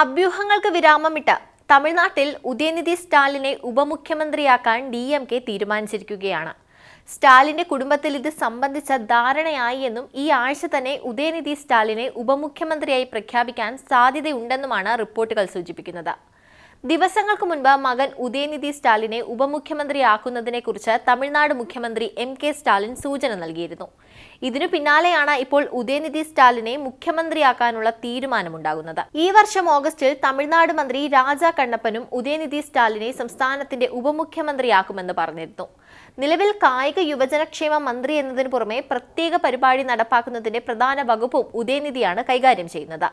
അഭ്യൂഹങ്ങൾക്ക് വിരാമമിട്ട് തമിഴ്നാട്ടിൽ ഉദയനിധി സ്റ്റാലിനെ ഉപമുഖ്യമന്ത്രിയാക്കാൻ ഡി എം കെ തീരുമാനിച്ചിരിക്കുകയാണ്. സ്റ്റാലിന്റെ കുടുംബത്തിൽ ഇത് സംബന്ധിച്ച ധാരണയായി എന്നും ഈ ആഴ്ച തന്നെ ഉദയനിധി സ്റ്റാലിനെ ഉപമുഖ്യമന്ത്രിയായി പ്രഖ്യാപിക്കാൻ സാധ്യതയുണ്ടെന്നുമാണ് റിപ്പോർട്ടുകൾ സൂചിപ്പിക്കുന്നത്. ദിവസങ്ങൾക്ക് മുൻപ് മകൻ ഉദയനിധി സ്റ്റാലിനെ ഉപമുഖ്യമന്ത്രിയാക്കുന്നതിനെക്കുറിച്ച് തമിഴ്നാട് മുഖ്യമന്ത്രി എം കെ സ്റ്റാലിൻ സൂചന നൽകിയിരുന്നു. ഇതിനു പിന്നാലെയാണ് ഇപ്പോൾ ഉദയനിധി സ്റ്റാലിനെ മുഖ്യമന്ത്രിയാക്കാനുള്ള തീരുമാനമുണ്ടാകുന്നത്. ഈ വർഷം ഓഗസ്റ്റിൽ തമിഴ്നാട് മന്ത്രി രാജ കണ്ണപ്പനും ഉദയനിധി സ്റ്റാലിനെ സംസ്ഥാനത്തിന്റെ ഉപമുഖ്യമന്ത്രിയാക്കുമെന്ന് പറഞ്ഞിരുന്നു. നിലവിൽ കായിക യുവജനക്ഷേമ മന്ത്രി എന്നതിനു പുറമെ പ്രത്യേക പരിപാടി നടപ്പാക്കുന്നതിന്റെ പ്രധാന വകുപ്പും ഉദയനിധിയാണ് കൈകാര്യം ചെയ്യുന്നത്.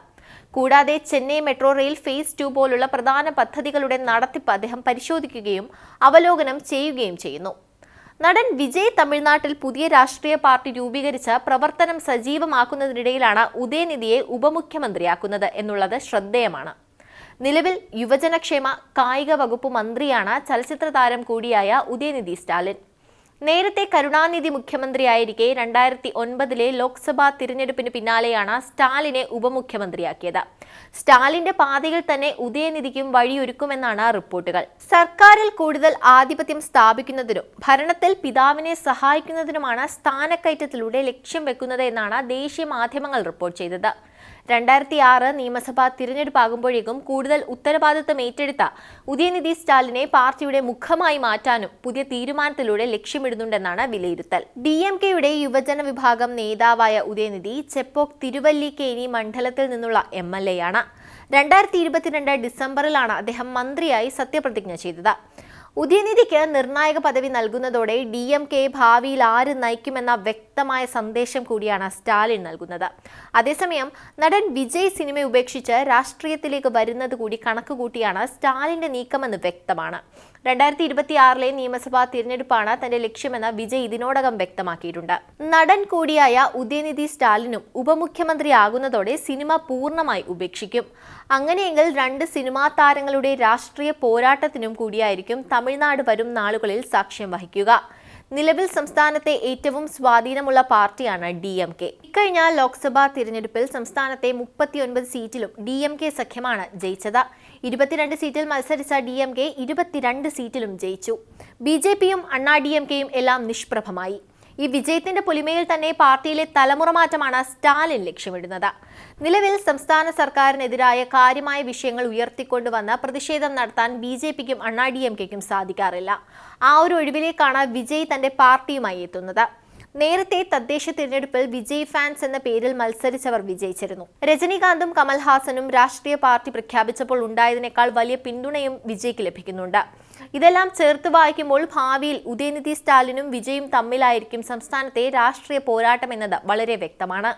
കൂടാതെ Chennai metro rail phase two പോലുള്ള പ്രധാന പദ്ധതികളുടെ നടത്തിപ്പ് അദ്ദേഹം പരിശോധിക്കുകയും അവലോകനം ചെയ്യുകയും ചെയ്യുന്നു. നടൻ വിജയ് തമിഴ്നാട്ടിൽ പുതിയ രാഷ്ട്രീയ പാർട്ടി രൂപീകരിച്ച് പ്രവർത്തനം സജീവമാക്കുന്നതിനിടയിലാണ് ഉദയനിധിയെ ഉപമുഖ്യമന്ത്രിയാക്കുന്നത് എന്നുള്ളത് ശ്രദ്ധേയമാണ്. നിലവിൽ യുവജനക്ഷേമ കായിക വകുപ്പ് മന്ത്രിയാണ് ചലച്ചിത്ര താരം കൂടിയായ ഉദയനിധി സ്റ്റാലിൻ. നേരത്തെ കരുണാനിധി മുഖ്യമന്ത്രിയായിരിക്കെ രണ്ടായിരത്തി ഒൻപതിലെ ലോക്സഭാ തിരഞ്ഞെടുപ്പിന് പിന്നാലെയാണ് സ്റ്റാലിനെ ഉപമുഖ്യമന്ത്രിയാക്കിയത്. സ്റ്റാലിന്റെ പാതയിൽ തന്നെ ഉദയനിധിക്കും വഴിയൊരുക്കുമെന്നാണ് റിപ്പോർട്ടുകൾ. സർക്കാരിൽ കൂടുതൽ ആധിപത്യം സ്ഥാപിക്കുന്നതിനും ഭരണത്തിൽ പിതാവിനെ സഹായിക്കുന്നതിനുമാണ് സ്ഥാനക്കയറ്റത്തിലൂടെ ലക്ഷ്യം വെക്കുന്നത് എന്നാണ് ദേശീയ മാധ്യമങ്ങൾ റിപ്പോർട്ട് ചെയ്തത്. രണ്ടായിരത്തി ആറ് നിയമസഭാ തിരഞ്ഞെടുപ്പാകുമ്പോഴേക്കും കൂടുതൽ ഉത്തരവാദിത്തം ഏറ്റെടുത്ത ഉദയനിധി സ്റ്റാലിനെ പാർട്ടിയുടെ മുഖമായി മാറ്റാനും പുതിയ തീരുമാനത്തിലൂടെ ലക്ഷ്യമിടുന്നുണ്ടെന്നാണ് വിലയിരുത്തൽ. ഡി എം കെയുടെ യുവജന വിഭാഗം നേതാവായ ഉദയനിധി ചെപ്പോക് തിരുവല്ലിക്കേനി മണ്ഡലത്തിൽ നിന്നുള്ള എം എൽ എ ആണ്. രണ്ടായിരത്തി ഇരുപത്തിരണ്ട് ഡിസംബറിലാണ് അദ്ദേഹം മന്ത്രിയായി സത്യപ്രതിജ്ഞ ചെയ്തത്. ഉദയനിധിക്ക് നിർണായക പദവി നൽകുന്നതോടെ ഡി എം കെ ഭാവിയിൽ ആര് നയിക്കുമെന്ന വ്യക്തമായ സന്ദേശം കൂടിയാണ് സ്റ്റാലിൻ നൽകുന്നത്. അതേസമയം നടൻ വിജയ് സിനിമ ഉപേക്ഷിച്ച് രാഷ്ട്രീയത്തിലേക്ക് വരുന്നത് കൂടി കണക്കുകൂട്ടിയാണ് സ്റ്റാലിന്റെ നീക്കമെന്ന് വ്യക്തമാണ്. രണ്ടായിരത്തി ഇരുപത്തി ആറിലെ നിയമസഭാ തിരഞ്ഞെടുപ്പാണ് തന്റെ ലക്ഷ്യമെന്ന് വിജയ് ഇതിനോടകം വ്യക്തമാക്കിയിട്ടുണ്ട്. നടൻ കൂടിയായ ഉദയനിധി സ്റ്റാലിനും ഉപമുഖ്യമന്ത്രിയാകുന്നതോടെ സിനിമ പൂർണമായി ഉപേക്ഷിക്കും. അങ്ങനെയെങ്കിൽ രണ്ട് സിനിമാ താരങ്ങളുടെ രാഷ്ട്രീയ പോരാട്ടത്തിനും കൂടിയായിരിക്കും തമിഴ്നാട് വരും നാളുകളിൽ സാക്ഷ്യം വഹിക്കുക. നിലവിൽ സംസ്ഥാനത്തെ ഏറ്റവും സ്വാധീനമുള്ള പാർട്ടിയാണ് ഡി എം കെ. ഇക്കഴിഞ്ഞ ലോക്സഭാ തിരഞ്ഞെടുപ്പിൽ സംസ്ഥാനത്തെ മുപ്പത്തിയൊൻപത് സീറ്റിലും ഡി എം കെ സഖ്യമാണ് ജയിച്ചത്. ഇരുപത്തിരണ്ട് സീറ്റിൽ മത്സരിച്ച ഡി എം കെ ഇരുപത്തിരണ്ട് സീറ്റിലും ജയിച്ചു. ബി ജെ പിയും അണ്ണാ ഡി എം കെയും എല്ലാം നിഷ്പ്രഭമായി. ഈ വിജയത്തിന്റെ പൊലിമയിൽ തന്നെ പാർട്ടിയിലെ തലമുറ മാറ്റമാണ് സ്റ്റാലിൻ ലക്ഷ്യമിടുന്നത്. നിലവിൽ സംസ്ഥാന സർക്കാരിനെതിരായ കാര്യമായ വിഷയങ്ങൾ ഉയർത്തിക്കൊണ്ടുവന്ന് പ്രതിഷേധം നടത്താൻ ബി ജെ പിക്കും അണ്ണാ ഡി എം കെക്കും സാധിക്കാറില്ല. ആ ഒരു ഒഴിവിലേക്കാണ് വിജയ് തന്റെ പാർട്ടിയുമായി എത്തുന്നത്. നേരത്തെ തദ്ദേശ തിരഞ്ഞെടുപ്പിൽ വിജയ് ഫാൻസ് എന്ന പേരിൽ മത്സരിച്ചവർ വിജയിച്ചിരുന്നു. രജനീകാന്തും കമൽഹാസനും രാഷ്ട്രീയ പാർട്ടി പ്രഖ്യാപിച്ചപ്പോൾ ഉണ്ടായതിനേക്കാൾ വലിയ പിന്തുണയും വിജയ്ക്ക് ലഭിക്കുന്നുണ്ട്. ഇതെല്ലാം ചേർത്ത് വായിക്കുമ്പോൾ ഭാവിയിൽ ഉദയനിധി സ്റ്റാലിനും വിജയും തമ്മിലായിരിക്കും സംസ്ഥാനത്തെ രാഷ്ട്രീയ പോരാട്ടം എന്നത് വളരെ വ്യക്തമാണ്.